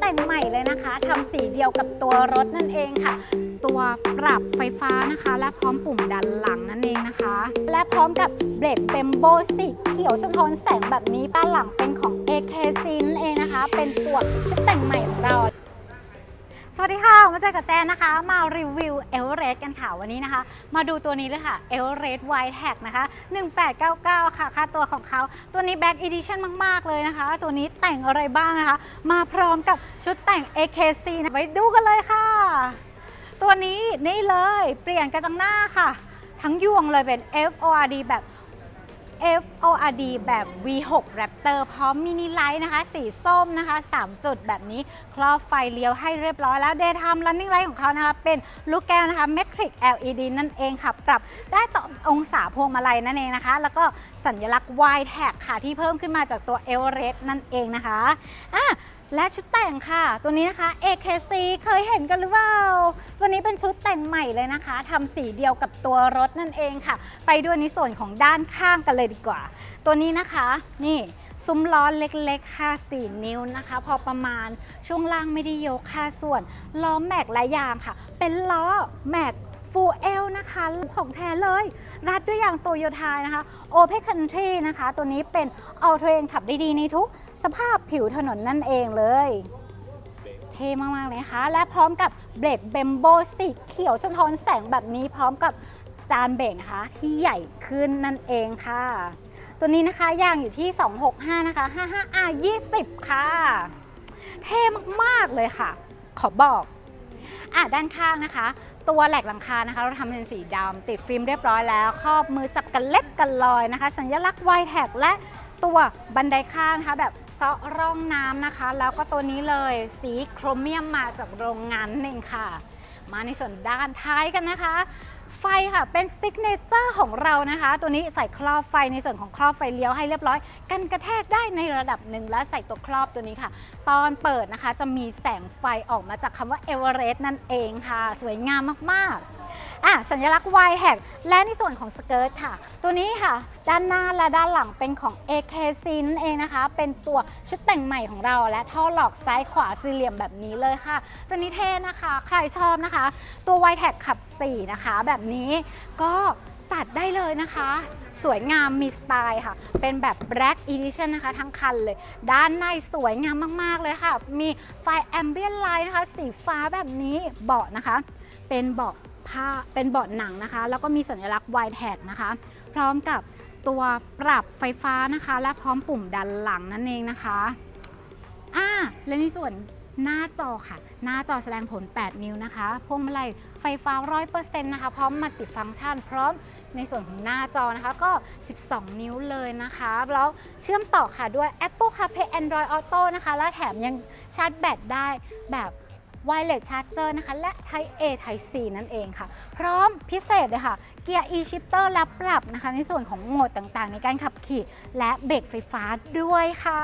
แต่งใหม่เลยนะคะทำสีเดียวกับตัวรถนั่นเองค่ะ ตัวปรับไฟฟ้านะคะ และพร้อมปุ่มดันหลังนั่นเองนะคะ และพร้อมกับเบรกเบมโบสีเขียวสะท้อนแสงแบบนี้ด้านหลังเป็นของ AKC นั่นเองนะคะ เป็นตัวชุดแต่งใหม่ของเรา วัสดีค่ะ มาเจอกับแจนนะคะ มารีวิวเอ r เรสกันค่ะวันนี้นะคะ มาดูตัวนี้เลยค่ะเอ r เรสไวท์แท็กนะคะ 1899 ค่ะ ค่าตัวของเขา ตัวนี้แบ็กอีดิชั่นมาก ๆ เลยนะคะ ตัวนี้แต่งอะไรบ้างนะคะ มาพร้อมกับชุดแต่ง AKC นะไปดูกันเลยค่ะ ตัวนี้นี่เลยเปลี่ยนกระจังหน้าค่ะ ทั้งยวงเลยเป็น FORD แบบ FORD แบบ V6 Raptor พร้อมมินิไลท์นะคะ สีส้มนะคะ 3 จุดแบบนี้ ครอบไฟเลี้ยวให้เรียบร้อยแล้ว Daytime Running Light ของเขานะคะ เป็นลูกแก้วนะคะ Metric LED นั่นเองค่ะ ปรับได้ต่อองศาพวงมาลัยนั่นเองนะคะ แล้วก็สัญลักษณ์ Y tag ค่ะ ที่เพิ่มขึ้นมาจากตัว Everest นั่นเองนะคะอะ และชุดแต่งค่ะ ตัวนี้นะคะ AKC เคยเห็นกันหรือเปล่า ตัวนี้เป็นชุดแต่งใหม่เลยนะคะ ทำสีเดียวกับตัวรถนั่นเองค่ะ ไปด้วยในส่วนของด้านข้างกันเลยดีกว่า ตัวนี้นะคะ นี่ซุ้มล้อเล็กๆ ค่ะ 4 นิ้วนะคะ พอประมาณ ช่วงล่างไม่ได้ยกค่ะส่วน ล้อแม็กและยางค่ะ เป็นล้อแม็ก ฟูเอลนะคะ ของแท้เลย รัดด้วยยางโตโยต้านะคะโอเพ c คันทรีนะคะ ตัวนี้เป็นออ t เทรนขับได้ดีในทุกสภาพผิวถนนนั่นเองเลย เท่มาก ๆ เลยนะคะ และพร้อมกับเบรกเบมโบสีเขียวสะท้อนแสงแบบนี้พร้อมกับจานเบรกนะคะ ที่ใหญ่ขึ้นนั่นเองค่ะ ตัวนี้นะคะยางอยู่ที่ 265 นะคะ 55R 20 ค่ะ เท่มาก ๆ เลยค่ะ ขอบอกอะด้านข้างนะคะ ตัวแหลกหลังคานะคะ เราทำเป็นสีดำติดฟิล์มเรียบร้อยแล้วครอบมือจับกันเล็กกันลอยนะคะ สัญลักษณ์ไวแท็กและตัวบันไดข้างนะคะแบบเซาะร่องน้ำนะคะ แล้วก็ตัวนี้เลยสีโครเมียมมาจากโรงงานนั่นเองค่ะ มาในส่วนด้านท้ายกันนะคะ ไฟค่ะ เป็นซิกเนเจอร์ของเรานะคะ ตัวนี้ใส่ครอบไฟในส่วนของครอบไฟเลี้ยวให้เรียบร้อย กันกระแทกได้ในระดับหนึ่งและใส่ตัวครอบตัวนี้ค่ะ ตอนเปิดนะคะจะมีแสงไฟออกมาจากคำว่าเอเวอเรสต์นั่นเองค่ะ สวยงามมากๆ อะสัญลักษณ์ Y แฮกและในส่วนของสเกิร์ตค่ะ ตัวนี้ค่ะ ด้านหน้าและด้านหลังเป็นของ AKC นั่นเองนะคะ เป็นตัวชุดแต่งใหม่ของเรา และท่อหลอกซ้ายขวาสี่เหลี่ยมแบบนี้เลยค่ะ ตัวนี้เท่นะคะ ใครชอบนะคะ ตัว Y แท็กขับ 4 นะคะ แบบนี้ก็จัดได้เลยนะคะ สวยงามมีสไตล์ค่ะ เป็นแบบ Black Edition นะคะ ทั้งคันเลย ด้านในสวยงามมาก ๆ เลยค่ะ มีไฟ Ambient Light นะคะ สีฟ้าแบบนี้เบาะนะคะ เป็นเบาะ ผ้าเป็นเบาะหนังนะคะ แล้วก็มีสัญลักษณ์ Y tag นะคะ พร้อมกับตัวปรับไฟฟ้านะคะ และพร้อมปุ่มดันหลังนั่นเองนะคะอ่าและในส่วนหน้าจอค่ะ หน้าจอแสดงผล 8 นิ้วนะคะ พวงมาลัยไฟฟ้า 100%นะคะ พร้อมมัลติฟังก์ชัน พร้อมในส่วนของหน้าจอนะคะก็ 12 นิ้วเลยนะคะ แล้วเชื่อมต่อค่ะด้วย Apple CarPlay Android Auto นะคะ และแถมยังชาร์จแบตได้แบบ Wireless Charger นะคะ และ Type A Type C นั่นเองค่ะ พร้อมพิเศษเลยค่ะ เกียร์ e-shifter รับปรับนะคะ ในส่วนของโหมดต่างๆ ในการขับขี่ และเบรกไฟฟ้าด้วยค่ะ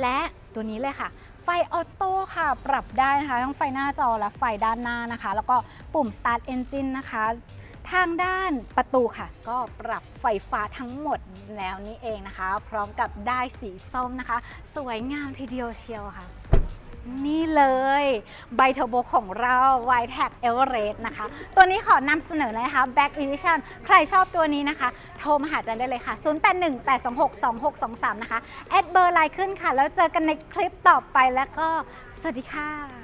และตัวนี้เลยค่ะไฟออโต้ค่ะ ปรับได้นะคะ ทั้งไฟหน้าจอและไฟด้านหน้านะคะ แล้วก็ปุ่ม start engine นะคะ ทางด้านประตูค่ะ ก็ปรับไฟฟ้าทั้งหมดแล้วนี้เองนะคะ พร้อมกับได้สีส้มนะคะ สวยงามทีเดียวเชียวค่ะ นี่เลยไบเทอร์โบของเราไวแท็กเอเวอเรสต์นะคะ ตัวนี้ขอนำเสนอเลยนะคะ Back Edition ใครชอบตัวนี้นะคะ โทรมาหาจันได้เลยค่ะ 0818262623 นะคะ แอดเบอร์ไลน์ขึ้นค่ะ แล้วเจอกันในคลิปต่อไปแล้วก็สวัสดีค่ะ